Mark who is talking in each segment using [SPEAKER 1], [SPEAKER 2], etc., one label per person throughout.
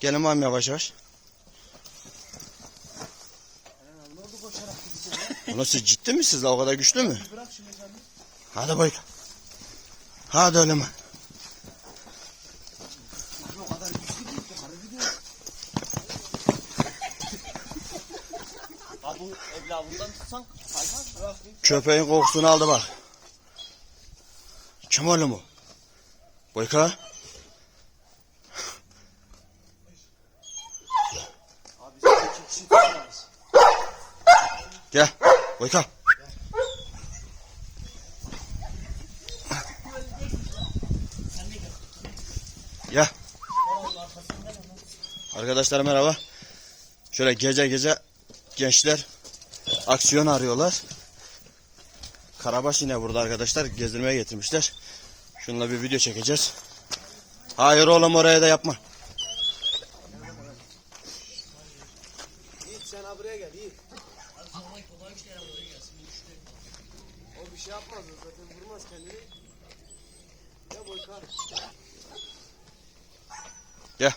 [SPEAKER 1] Gelin bakayım yavaş yavaş. Ulan siz ciddi misiniz o kadar güçlü mü? Hadi boy. Hadi öyle mi?
[SPEAKER 2] Bu.
[SPEAKER 1] Köpeğin kokusunu aldı bak. Kim oğlum o? Boyka.
[SPEAKER 2] Abi sen iki kişi tutamayız.
[SPEAKER 1] Gel. Boyka. Gel. Arkadaşlar merhaba. Şöyle gece gece gençler aksiyon arıyorlar. Karabaş yine burada arkadaşlar gezdirmeye getirmişler. Şununla bir video çekeceğiz. Hayır oğlum oraya da yapma.
[SPEAKER 2] Yiğit sen ha buraya gel Yiğit. O bir şey yapmaz o zaten vurmaz kendini. Ya boykar.
[SPEAKER 1] Gel.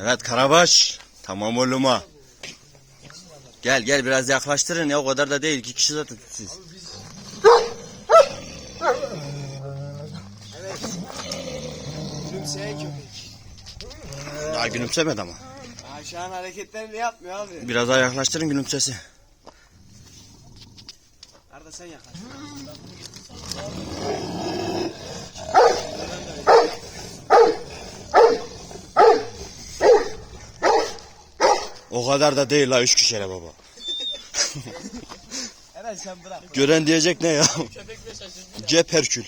[SPEAKER 1] evet Karabaş. Tamam oğlum ha. Gel gel biraz yaklaştırın ya o kadar da değil. İki kişi zaten siz.
[SPEAKER 2] Evet. Gülümseyen köpek.
[SPEAKER 1] Daha gülümsemedi ama.
[SPEAKER 2] Aa, şu an hareketlerini yapmıyor abi.
[SPEAKER 1] Biraz daha yaklaştırın gülümsesi.
[SPEAKER 2] Arda sen yaklaş.
[SPEAKER 1] O kadar da değil la üç kişiyle baba.
[SPEAKER 2] Eren sen bırak.
[SPEAKER 1] Gören diyecek ne ya?
[SPEAKER 2] Köpek de şaşırdı.
[SPEAKER 1] Cep Herkül.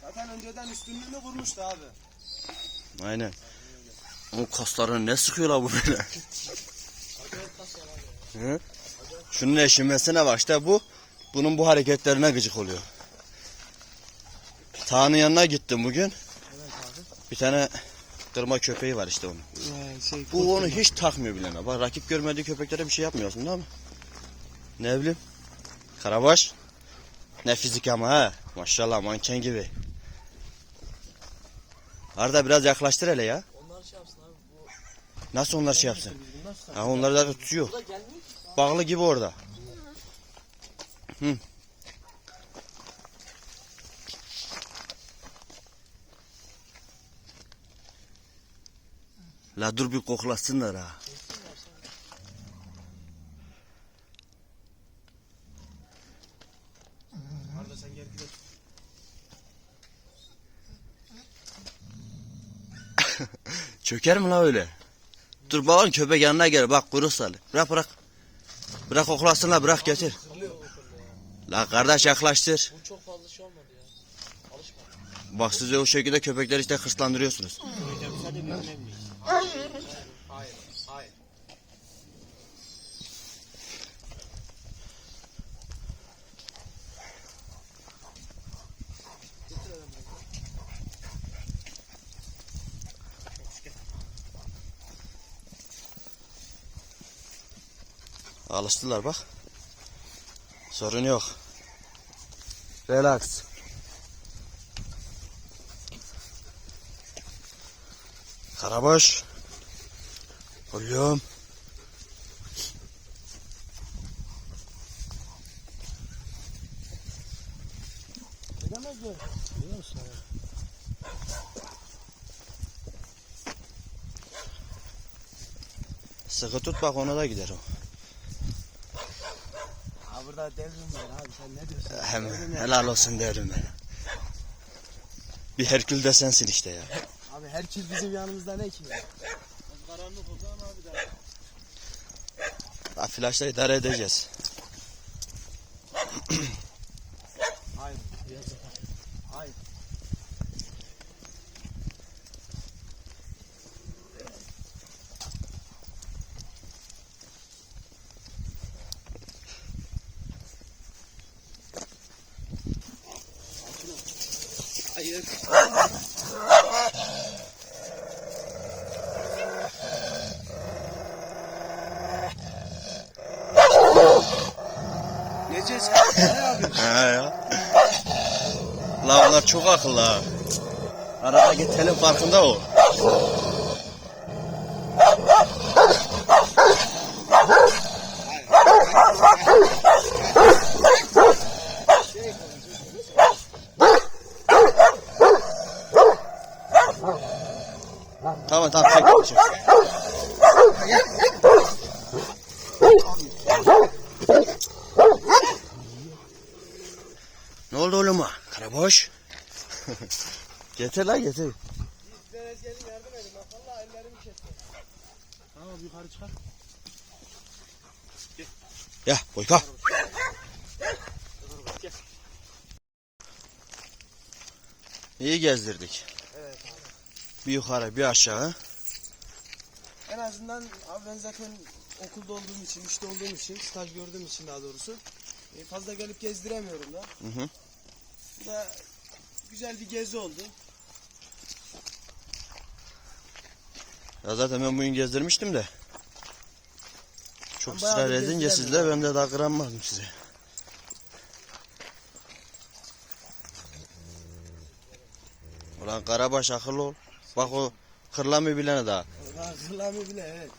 [SPEAKER 2] Zaten önceden üstünlüğünü kurmuştu abi.
[SPEAKER 1] Aynen. O kaslarını ne sıkıyor la bu böyle? Hı? Şunun eşinmesine bak işte bu. Bunun bu hareketlerine gıcık oluyor. Tağ'ın yanına gittim bugün.
[SPEAKER 2] Evet abi.
[SPEAKER 1] Bir tane kırma köpeği var işte onun.
[SPEAKER 2] Şey,
[SPEAKER 1] Bu onu hiç takmıyor bilene. Bak rakip görmediği köpeklere bir şey yapmıyorsun değil mi? Ne bileyim. Karabaş. Ne fizik ama ha. Maşallah manken gibi. Arda biraz yaklaştır hele ya.
[SPEAKER 2] Onlar şey yapsın abi. Bu
[SPEAKER 1] Nasıl onlar şey yapsın? Ha onları da tutuyor. Bağlı gibi orada. Hı. La dur bir koklasınlar ha.
[SPEAKER 2] Arda sen gel gidelim.
[SPEAKER 1] Çöker mi la öyle? Dur bakalım köpek yanına gel bak kuyruk salı. Bırak bırak. Bırak koklasın la bırak getir. La kardeş yaklaştır.
[SPEAKER 2] Bu çok fazla şey olmadı ya. Alışma.
[SPEAKER 1] Bak siz de o şekilde köpekleri işte hırslandırıyorsunuz.
[SPEAKER 2] Hocam sen de
[SPEAKER 1] Alıştılar bak. Sorun yok. Relax. Karabaş. Oğlum. Sıkı tut bak ona da gider o.
[SPEAKER 2] Burada devrim var abi sen ne diyorsun?
[SPEAKER 1] Hem helal olsun derim ben. Bir Herkül de sensin işte ya.
[SPEAKER 2] Abi herkes bizim yanımızda ne ki? Karanlık o zaman abi de.
[SPEAKER 1] Ha, Flaşla idare edeceğiz.
[SPEAKER 2] Hayır. Yazık. Hayır. Hayır. Necesi? Ne yapıyorsun?
[SPEAKER 1] He ya. La çok akıllı ha. Aradaki telin farkında o. Tamam tamam çek çek. Ne oldu oğlum? Karaboş. getir lan getir. Ya boyka. İyi gezdirdik. Bir yukarı bir aşağı.
[SPEAKER 2] En azından abi ben zaten okulda olduğum için, işte olduğum için, staj gördüğüm için daha doğrusu e, fazla gelip gezdiremiyorum da.
[SPEAKER 1] Hı hı.
[SPEAKER 2] Bu da güzel bir gezi oldu.
[SPEAKER 1] Ya zaten ben bugün gezdirmiştim de. Çok
[SPEAKER 2] Ben bayağıdır
[SPEAKER 1] ısrar edince sizde
[SPEAKER 2] gezdiremiyorum.
[SPEAKER 1] ben de daha kırammadım size. Ulan Karabaş akıllı ol. Bak o kırlamı bilene daha.
[SPEAKER 2] Hazırlamı bile evet.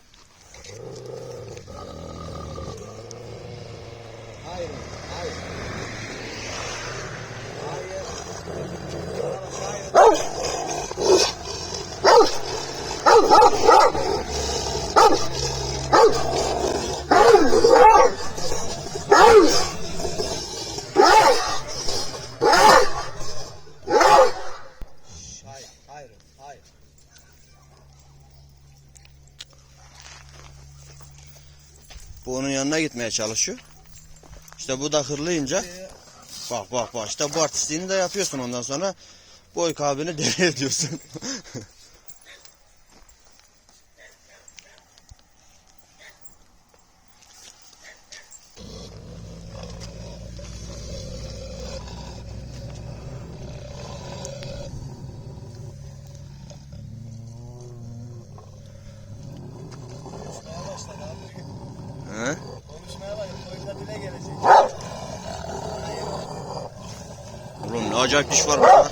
[SPEAKER 2] Hayır, hayır. Hayır. Hayır. Hayır, hayır, hayır.
[SPEAKER 1] Bu onun yanına gitmeye çalışıyor. İşte bu da hırlayınca bak bak bak işte bu artistliğini de yapıyorsun ondan sonra Boyka abini deli ediyorsun. Oğlum ne acayip iş var burada.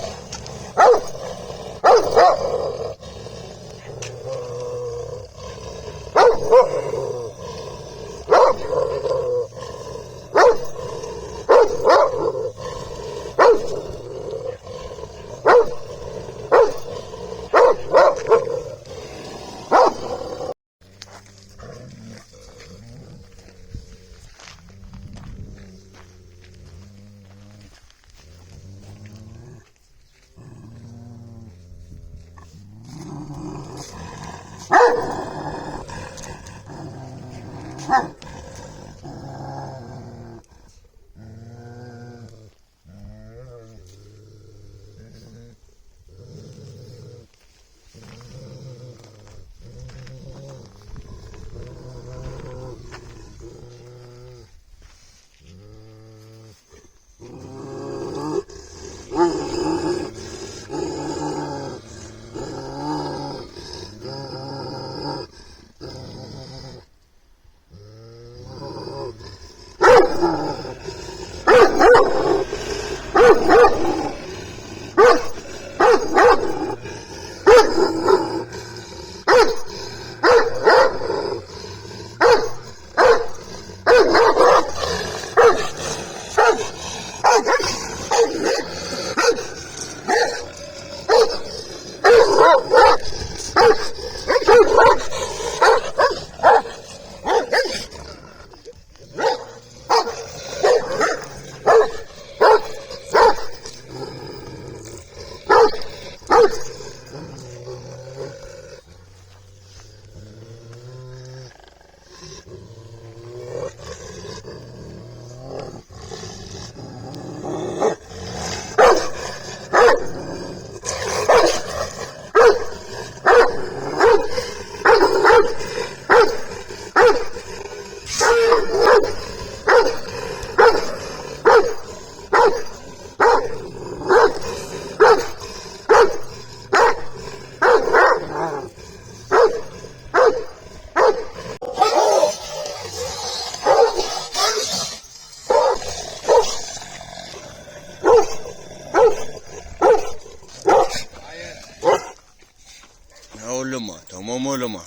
[SPEAKER 1] Oğluma. Tamam oğluma.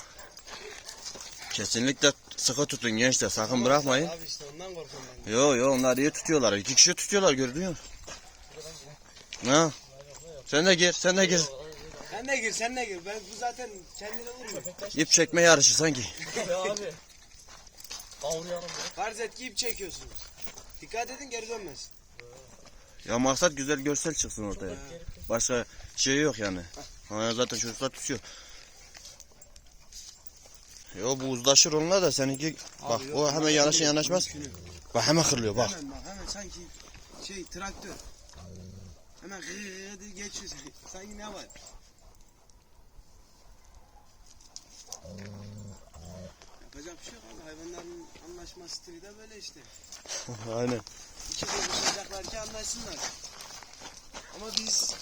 [SPEAKER 1] Kesinlikle sıkı tutun gençler. Sakın bırakmayın.
[SPEAKER 2] Abi işte ondan korkuyorum ben.
[SPEAKER 1] Yo yo onlar iyi tutuyorlar. İki kişi tutuyorlar görünüyor musun? Ha? Sen de gir, sen de gir.
[SPEAKER 2] Sen de gir sen de gir. Ben bu zaten kendine vurmuyor.
[SPEAKER 1] İp çekme yarışı sanki.
[SPEAKER 3] Ya abi. Kavrayalım ya.
[SPEAKER 2] Farz et ki ip çekiyorsunuz. Dikkat edin geri dönmez.
[SPEAKER 1] Ya maksat güzel görsel çıksın ortaya. Başka şey yok yani. Ha, zaten çocuklar tutuyor. Yo bu uzlaşır onunla da seninki bak
[SPEAKER 2] Abi yok,
[SPEAKER 1] o hemen yanaşın yanaşmaz. Bak hemen kırılıyor bak.
[SPEAKER 2] Hemen bak hemen sanki şey traktör. Hemen diye geçiyor sanki. Ne var? Yapacak bir şey yok abi. Hayvanların anlaşma stili de böyle işte.
[SPEAKER 1] Aynen.
[SPEAKER 2] İki buluşacaklar ki anlaşsınlar. Ama biz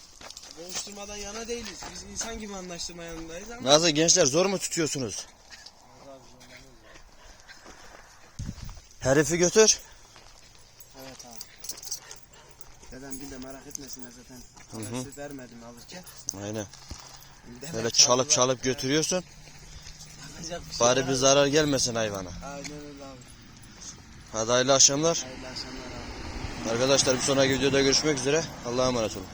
[SPEAKER 2] boğuşturmadan yana değiliz. Biz insan gibi anlaştırma yanındayız ama
[SPEAKER 1] Nazlı gençler zor mu tutuyorsunuz? Herifi götür.
[SPEAKER 2] Evet abi. Dedem bir de merak etmesinler zaten. Habersiz vermedim alırken.
[SPEAKER 1] Aynen.
[SPEAKER 2] Demek
[SPEAKER 1] Böyle çalıp çalıp götürüyorsun.
[SPEAKER 2] yapacak bir şey
[SPEAKER 1] Bari bir zarar gelmesin hayvana.
[SPEAKER 2] Aynen öyle abi.
[SPEAKER 1] Hadi hayırlı akşamlar.
[SPEAKER 2] Hayırlı akşamlar abi.
[SPEAKER 1] Arkadaşlar bir sonraki videoda görüşmek üzere. Allah'a emanet olun.